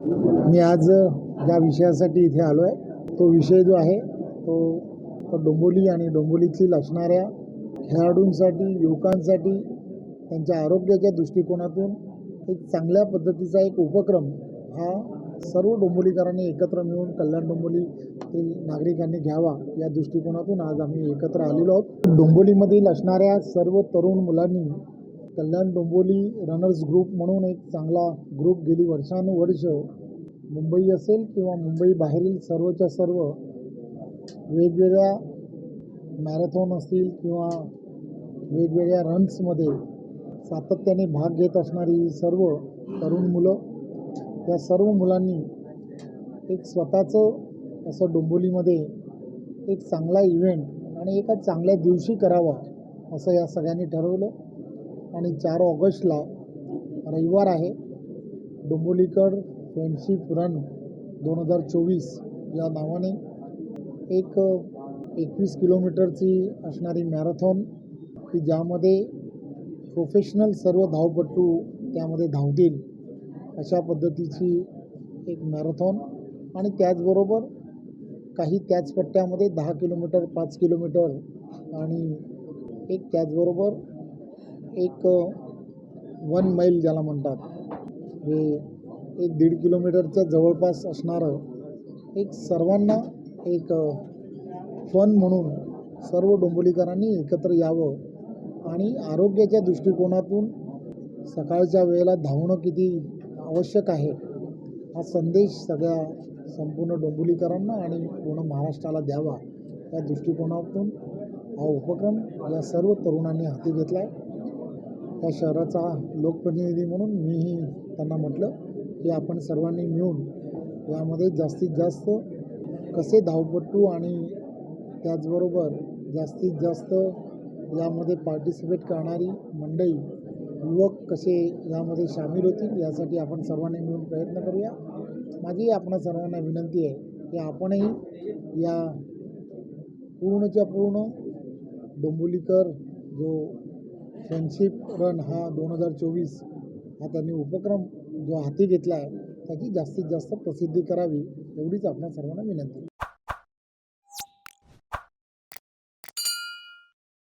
मी आज ज्या विषयासाठी इथे आलो आहे तो विषय जो आहे तो तो डोंबोली आणि डोंबोलीतील असणाऱ्या खेळाडूंसाठी युवकांसाठी त्यांच्या आरोग्याच्या दृष्टिकोनातून एक चांगल्या पद्धतीचा एक उपक्रम हा सर्व डोंबोलीकरांनी एकत्र मिळून कल्याण डोंबोलीतील नागरिकांनी घ्यावा या दृष्टिकोनातून आज आम्ही एकत्र आलेलो आहोत. डोंबोलीमधील असणाऱ्या सर्व तरुण मुलांनी कल्याण डोंबोली रनर्स ग्रुप म्हणून एक चांगला ग्रुप गेली वर्षानुवर्ष. मुंबई असेल किंवा मुंबई बाहेरील सर्वच्या सर्व वेगवेगळ्या मॅरेथॉन असतील किंवा वेगवेगळ्या रन्समध्ये सातत्याने भाग घेत असणारी ही सर्व तरुण मुलं या सर्व मुलांनी एक स्वतःचं असं डोंबोलीमध्ये एक चांगला इव्हेंट आणि एका चांगल्या दिवशी करावा असं या सगळ्यांनी ठरवलं. आणि चार ऑगस्टला रविवार आहे. डोंबोलीकर फ्रेंडशिप रन दोन हजार चोवीस या नावाने एक एकवीस किलोमीटरची असणारी मॅरेथॉन की ज्यामध्ये प्रोफेशनल सर्व धावपटू त्यामध्ये धावतील अशा पद्धतीची एक मॅरेथॉन. आणि त्याचबरोबर काही त्याच पट्ट्यामध्ये दहा किलोमीटर पाच किलोमीटर आणि एक त्याचबरोबर एक वन मैल ज्याला म्हणतात. हे एक दीड किलोमीटरच्या जवळपास असणारं एक सर्वांना एक फन म्हणून सर्व डोंबोलीकरांनी एकत्र यावं आणि आरोग्याच्या दृष्टिकोनातून सकाळच्या वेळेला धावणं किती आवश्यक आहे हा संदेश सगळ्या संपूर्ण डोंबोलीकरांना आणि पूर्ण महाराष्ट्राला द्यावा. या दृष्टिकोनातून हा उपक्रम या सर्व तरुणांनी हाती घेतला आहे त्या शहराचा लोकप्रतिनिधी म्हणून मीही त्यांना म्हटलं की आपण सर्वांनी मिळून यामध्ये जास्तीत जास्त कसे धावपटू आणि त्याचबरोबर जास्तीत जास्त यामध्ये पार्टिसिपेट करणारी मंडळी युवक कसे यामध्ये सामील होतील यासाठी आपण सर्वांनी मिळून प्रयत्न करूया. माझी आपणा सर्वांना विनंती आहे की आपणही या पूर्णच्या पूर्ण डोंबोलीकर जो फ्रेंडशिप रन हा दोन हजार चोवीस हा त्यांनी उपक्रम जो हाती घेतला आहे त्याची जास्तीत जास्त प्रसिद्धी करावी एवढीच आपल्या सर्वांना विनंती.